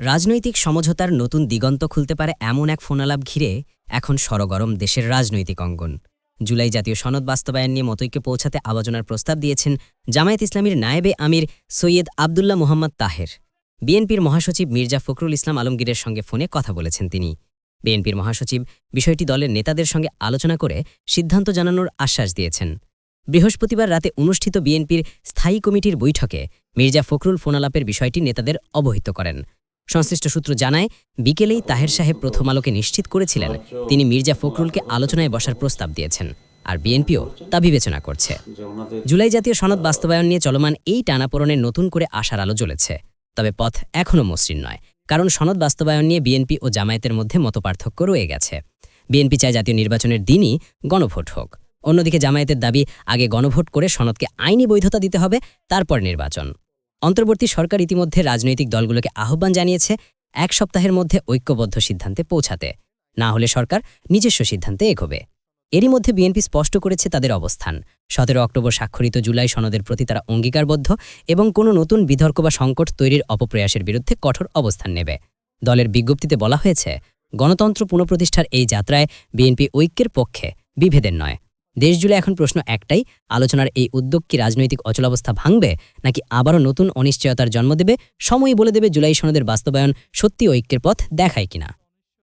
রাজনৈতিক সমঝোতার নতুন দিগন্ত খুলতে পারে এমন এক ফোনালাপ ঘিরে এখন সরগরম দেশের রাজনৈতিক অঙ্গন। জুলাই জাতীয় সনদ বাস্তবায়ন নিয়ে মতৈক্যে পৌঁছাতে আলোচনার প্রস্তাব দিয়েছেন জামায়াত ইসলামীর নায়েবে আমির সৈয়দ আবদুল্লাহ মোহাম্মদ তাহের। বিএনপির মহাসচিব মির্জা ফখরুল ইসলাম আলমগীরের সঙ্গে ফোনে কথা বলেছেন তিনি। বিএনপির মহাসচিব বিষয়টি দলের নেতাদের সঙ্গে আলোচনা করে সিদ্ধান্ত জানানোর আশ্বাস দিয়েছেন। বৃহস্পতিবার রাতে অনুষ্ঠিত বিএনপির স্থায়ী কমিটির বৈঠকে মির্জা ফখরুল ফোনালাপের বিষয়টি নেতাদের অবহিত করেন। সংশ্লিষ্ট সূত্র জানায়, বিকেলেই তাহের সাহেব প্রথম আলোকে নিশ্চিত করেছিলেন, তিনি মির্জা ফখরুলকে আলোচনায় বসার প্রস্তাব দিয়েছেন। আর বিএনপিও তা বিবেচনা করছে। জুলাই জাতীয় সনদ বাস্তবায়ন নিয়ে চলমান এই টানাপোড়নের নতুন করে আশার আলো জ্বলেছে। তবে পথ এখনও মসৃণ নয়, কারণ সনদ বাস্তবায়ন নিয়ে বিএনপি ও জামায়াতের মধ্যে মতপার্থক্য রয়ে গেছে। বিএনপি চায় জাতীয় নির্বাচনের দিনই গণভোট হোক। অন্যদিকে জামায়াতের দাবি, আগে গণভোট করে সনদকে আইনি বৈধতা দিতে হবে, তারপর নির্বাচন। অন্তর্বর্তী সরকার ইতিমধ্যে রাজনৈতিক দলগুলোকে আহ্বান জানিয়েছে এক সপ্তাহের মধ্যে ঐক্যবদ্ধ সিদ্ধান্তে পৌঁছাতে। না হলে সরকার নিজস্ব সিদ্ধান্তে এগোবে। এরই মধ্যে বিএনপি স্পষ্ট করেছে তাদের অবস্থান। সতেরো অক্টোবর স্বাক্ষরিত জুলাই সনদের প্রতি তারা অঙ্গীকারবদ্ধ এবং কোনো নতুন বিতর্ক বা সংকট তৈরির অপপ্রয়াসের বিরুদ্ধে কঠোর অবস্থান নেবে। দলের বিজ্ঞপ্তিতে বলা হয়েছে, গণতন্ত্র পুনঃপ্রতিষ্ঠার এই যাত্রায় বিএনপি ঐক্যের পক্ষে বিভেদের নয়। দেশজুড়ে এখন প্রশ্ন একটাই, আলোচনার এই উদ্যোগ কি রাজনৈতিক অচলাবস্থা ভাঙবে, নাকি আবারও নতুন অনিশ্চয়তার জন্ম দেবে সময়ই বলে দেবে জুলাই সনদের বাস্তবায়ন সত্যি ঐক্যের পথ দেখায় কিনা?